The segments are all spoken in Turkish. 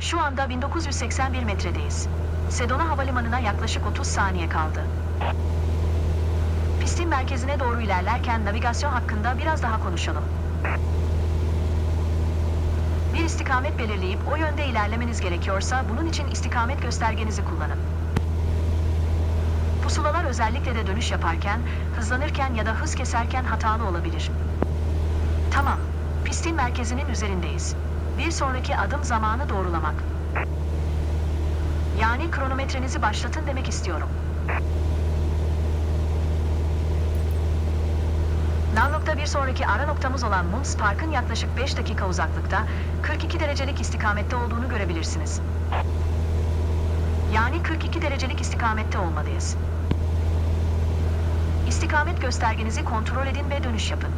Şu anda 1981 metredeyiz. Sedona Havalimanı'na yaklaşık 30 saniye kaldı. Pistin merkezine doğru ilerlerken navigasyon hakkında biraz daha konuşalım. Bir istikamet belirleyip o yönde ilerlemeniz gerekiyorsa bunun için istikamet göstergenizi kullanın. Pusulalar özellikle de dönüş yaparken, hızlanırken ya da hız keserken hatalı olabilir. Tamam, pistin merkezinin üzerindeyiz. Bir sonraki adım zamanı doğrulamak. Yani kronometrenizi başlatın demek istiyorum. Nokta bir sonraki ara noktamız olan Moons Park'ın yaklaşık 5 dakika uzaklıkta 42 derecelik istikamette olduğunu görebilirsiniz. Yani 42 derecelik istikamette olmalıyız. İstikamet göstergenizi kontrol edin ve dönüş yapın.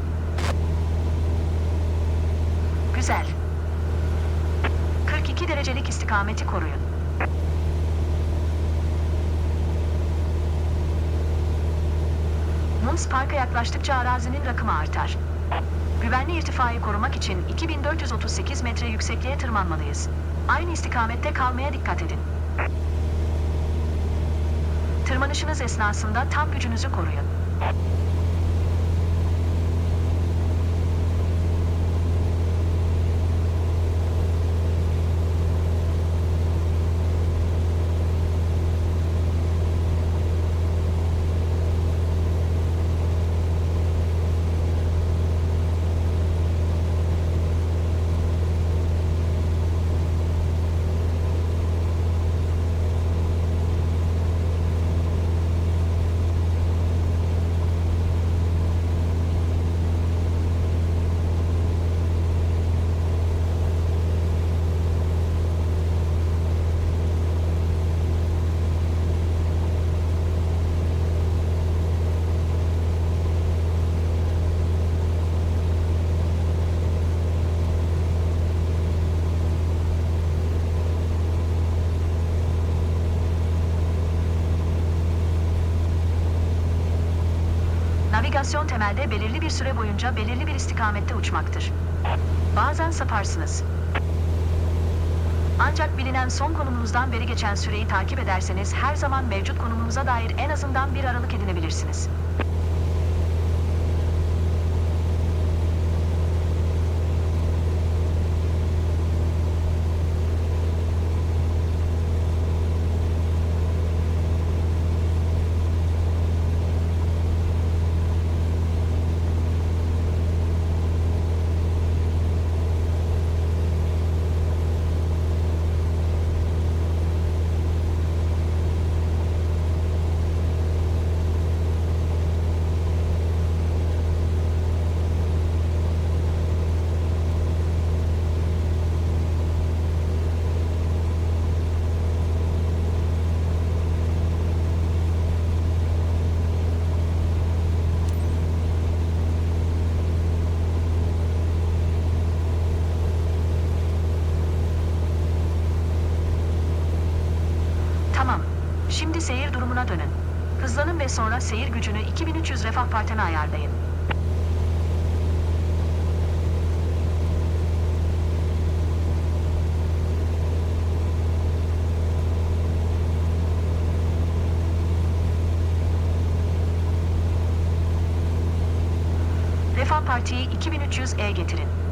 Güzel. 42 derecelik istikameti koruyun. Moons Park'a yaklaştıkça arazinin rakımı artar. Güvenli irtifayı korumak için 2438 metre yüksekliğe tırmanmalıyız. Aynı istikamette kalmaya dikkat edin. Tırmanışınız esnasında tam gücünüzü koruyun. Navigasyon temelde belirli bir süre boyunca belirli bir istikamette uçmaktır. Bazen saparsınız. Ancak bilinen son konumunuzdan beri geçen süreyi takip ederseniz her zaman mevcut konumunuza dair en azından bir aralık edinebilirsiniz. Tamam. Şimdi durumuna dönün. Hızlanın ve sonra seyir gücünü 2300 refah partene ayarlayın. Refah partiyi 2300E getirin.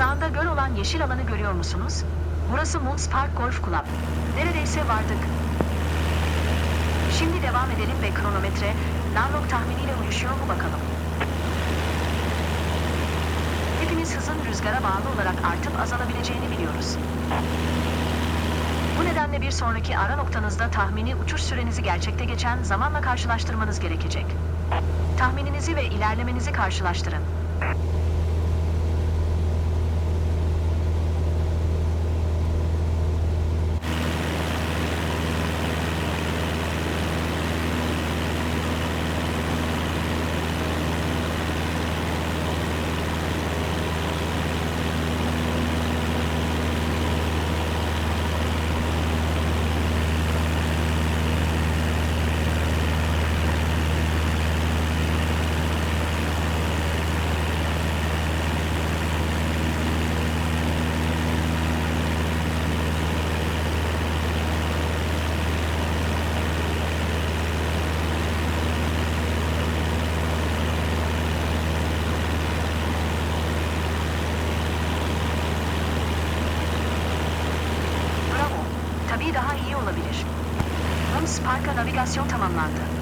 Sağında göl olan yeşil alanı görüyor musunuz? Burası Moons Park Golf Club. Neredeyse vardık. Şimdi devam edelim ve kronometre Narlock tahminiyle uyuşuyor mu bakalım. Hepimiz hızın rüzgara bağlı olarak artıp azalabileceğini biliyoruz. Bu nedenle bir sonraki ara noktanızda tahmini uçuş sürenizi gerçekte geçen zamanla karşılaştırmanız gerekecek. Tahmininizi ve ilerlemenizi karşılaştırın. Tabii daha iyi olabilir. Holmes Park'a navigasyon tamamlandı.